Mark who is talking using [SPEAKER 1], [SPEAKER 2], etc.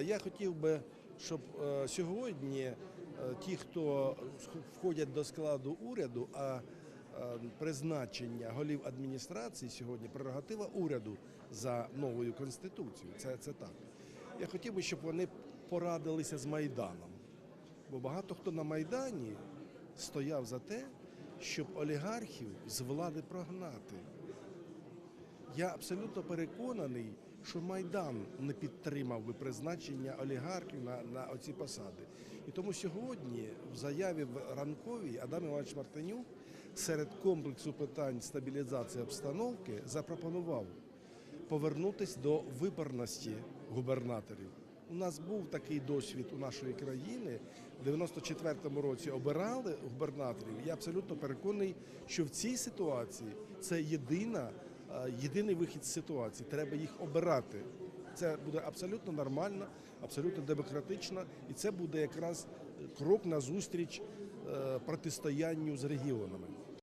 [SPEAKER 1] Я хотів би, щоб е, сьогодні е, ті, хто входять до складу уряду, а е, призначення голів адміністрації сьогодні прерогатива уряду за новою конституцією. Це, це так. Я хотів би, щоб вони порадилися з Майданом. Бо багато хто на Майдані стояв за те, щоб олігархів з влади прогнати. Я абсолютно переконаний, що Майдан не підтримав би призначення олігархів на, на оці посади. І тому сьогодні в заяві в ранковій Адам Іванович Мартинюк серед комплексу питань стабілізації обстановки запропонував повернутися до виборності губернаторів. У нас був такий досвід у нашої країни. В 94-му році обирали губернаторів. Я абсолютно переконаний, що в цій ситуації це єдина, єдиний вихід з ситуації. Треба їх обирати. Це буде абсолютно нормально, абсолютно демократично, і це буде якраз крок назустріч е, протистоянню з регіонами.